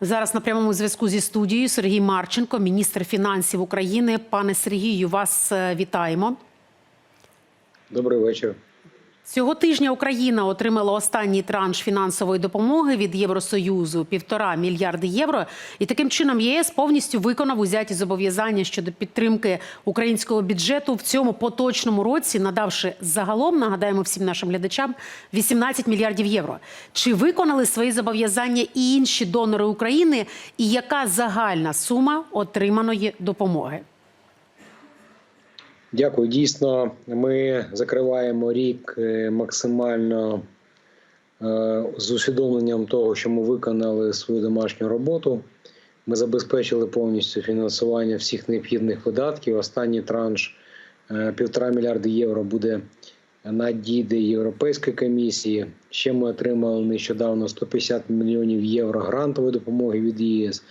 Зараз на прямому зв'язку зі студією Сергій Марченко, міністр фінансів України. Пане Сергію, вас е, вітаємо. Добрий вечір. Цього тижня Україна отримала останній транш фінансової допомоги від Євросоюзу півтора мільярди євро. І таким чином ЄС повністю виконав узяті зобов'язання щодо підтримки українського бюджету в цьому поточному році, надавши загалом, нагадаємо всім нашим глядачам, 18 мільярдів євро. Чи виконали свої зобов'язання і інші донори України? І яка загальна сума отриманої допомоги? Дякую. Дійсно, ми закриваємо рік е, максимально е, з усвідомленням того, що ми виконали свою домашню роботу. Ми забезпечили повністю фінансування всіх необхідних видатків. Останній транш е, півтора мільярди євро буде надійде Європейської комісії. Ще ми отримали нещодавно 150 мільйонів євро грантової допомоги від ЄС,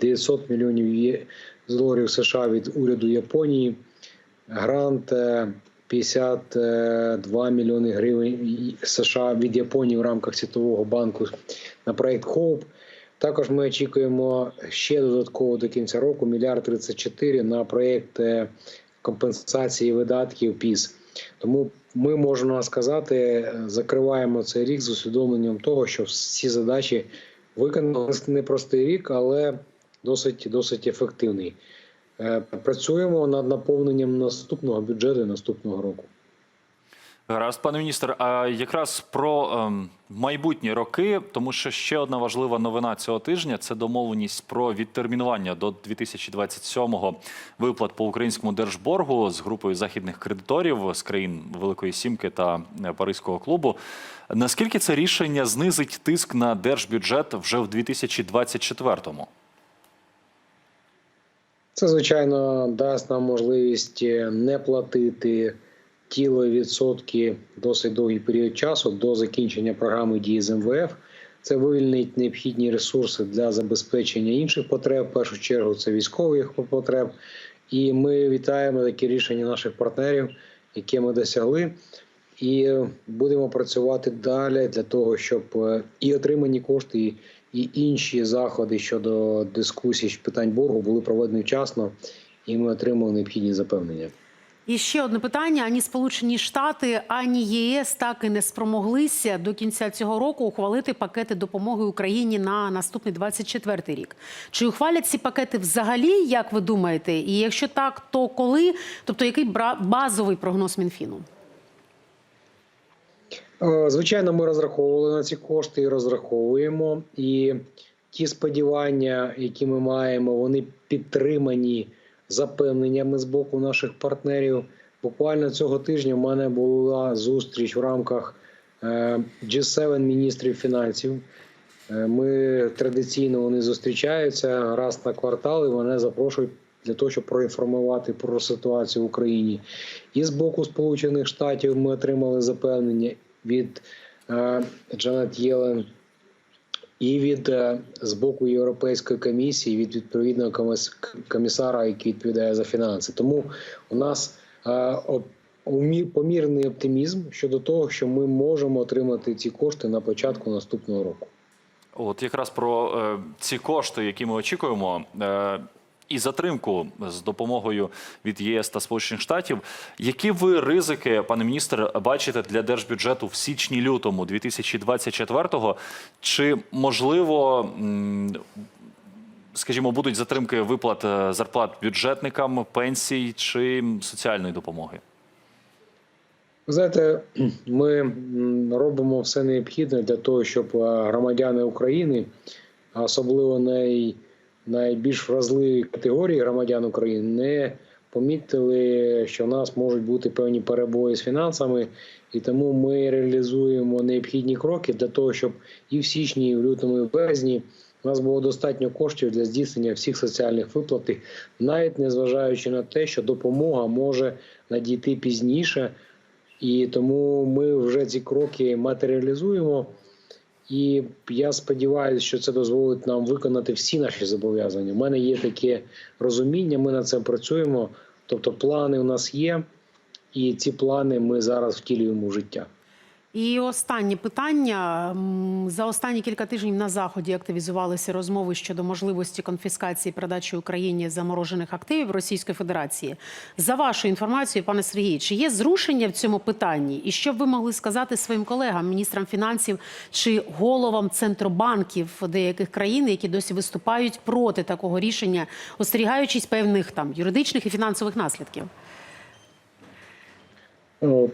900 мільйонів доларів США від уряду Японії. Грант е, 52 мільйони гривень США від Японії в рамках Світового банку на проект HOPE. Також ми очікуємо ще додатково до кінця року мільярд 34 на проект е, компенсації видатків ПІС. Тому ми можемо сказати, е, закриваємо цей рік з усвідомленням того, що всі задачі виконали непростий рік, але досить досить ефективний. Е, Працюємо над наповненням наступного бюджету наступного року. Гаразд, пане міністр. А якраз про ем, майбутні роки, тому що ще одна важлива новина цього тижня це домовленість про відтермінування до 2027-го виплат по українському держборгу з групою західних кредиторів з країн Великої Сімки та е, Паризького клубу. Наскільки це рішення знизить тиск на держбюджет вже в 2024-му? Це, звичайно, дасть нам можливість е, не платити тіло відсотки досить довгий період часу до закінчення програми дії з МВФ. Це вивільнить необхідні ресурси для забезпечення інших потреб. В першу чергу це військових потреб. І ми вітаємо такі рішення наших партнерів, які ми досягли. І будемо працювати далі для того, щоб е, і отримані кошти, і- інші заходи щодо дискусій питань боргу були проведені вчасно, і ми отримали необхідні запевнення. І ще одне питання: ані Сполучені Штати, ані ЄС так і не спромоглися до кінця цього року ухвалити пакети допомоги Україні на наступний 24-й рік. Чи ухвалять ці пакети взагалі, як ви думаєте? І якщо так, то коли? Тобто, який базовий прогноз Мінфіну? Е, Звичайно, ми розраховували на ці кошти і розраховуємо. І ті сподівання, які ми маємо, вони підтримані запевненнями з боку наших партнерів. Буквально цього тижня в мене була зустріч в рамках е, G7 міністрів фінансів. Е, Ми традиційно вони зустрічаються раз на квартал, і мене запрошують для того, щоб проінформувати про ситуацію в Україні. І з боку Сполучених Штатів ми отримали запевнення від е, Джанет Єлен, і від е, з боку Європейської комісії, від відповідного комісара, який відповідає за фінанси. Тому у нас е, помірний оптимізм щодо того, що ми можемо отримати ці кошти на початку наступного року. От якраз про ці кошти, які ми очікуємо, і затримку з допомогою від ЄС та Сполучених Штатів. Які ви ризики, пане міністр, бачите для держбюджету в січні-лютому 2024-го? Чи можливо, скажімо, будуть затримки виплат е, зарплат бюджетникам, пенсій чи соціальної допомоги? Ви знаєте, ми робимо все необхідне для того, щоб е, громадяни України, особливо най, найбільш вразливі категорії громадян України, не помітили, що в нас можуть бути певні перебої з фінансами, і тому ми реалізуємо необхідні кроки для того, щоб і в січні, і в лютому, і в березні у нас було достатньо коштів для здійснення всіх соціальних виплат, навіть незважаючи на те, що допомога може надійти пізніше. І тому ми вже ці кроки матеріалізуємо. І я сподіваюся, що це дозволить нам виконати всі наші зобов'язання. У мене є таке розуміння, ми над цим працюємо. Тобто, плани у нас є, і ці плани ми зараз втілюємо в життя. І останнє питання. За останні кілька тижнів на заході активізувалися розмови щодо можливості конфіскації і передачі Україні заморожених активів Російської Федерації. За вашою інформацією, пане Сергій, чи є зрушення в цьому питанні? І що б ви могли сказати своїм колегам, міністрам фінансів чи головам центробанків деяких країн, які досі виступають проти такого рішення, остерігаючись певних там юридичних і фінансових наслідків?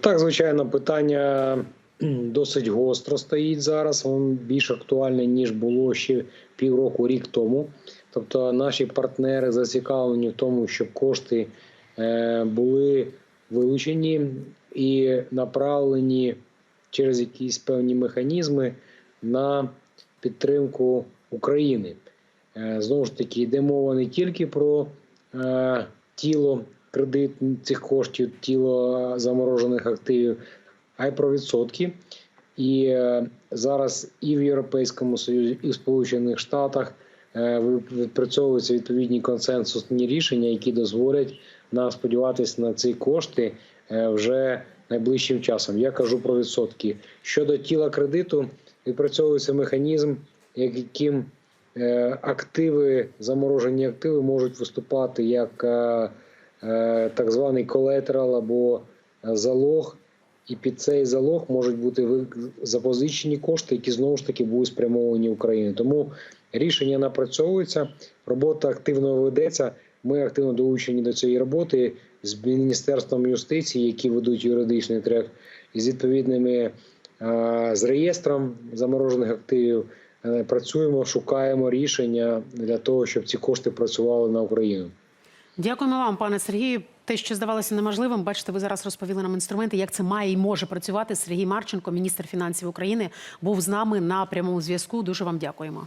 Так, звичайно, питання досить гостро стоїть зараз. Воно більш актуальне ніж було ще півроку, рік тому. Тобто, наші партнери зацікавлені в тому, щоб кошти е, були вилучені і направлені через якісь певні механізми на підтримку України. Е, Знову ж таки, йде мова не тільки про е, тіло кредит цих коштів, тіло заморожених активів, а й про відсотки. І е, зараз і в Європейському Союзі, і в Сполучених Штатах е, відпрацьовуються відповідні консенсусні рішення, які дозволять нам сподіватися на ці кошти е, вже найближчим часом. Я кажу про відсотки. Щодо тіла кредиту, відпрацьовується механізм, яким активи, заморожені активи можуть виступати як так званий колетерал або залог. І під цей залог можуть бути запозичені кошти, які знову ж таки будуть спрямовані в Україну. Тому рішення напрацьовується, робота активно ведеться. Ми активно долучені до цієї роботи з Міністерством юстиції, які ведуть юридичний трек, і з відповідними е, з реєстром заморожених активів. Е, Працюємо, шукаємо рішення для того, щоб ці кошти працювали на Україну. Дякуємо вам, пане Сергію. Те, що здавалося неможливим, бачите, ви зараз розповіли нам інструменти, як це має і може працювати. Сергій Марченко, міністр фінансів України, був з нами на прямому зв'язку. Дуже вам дякуємо.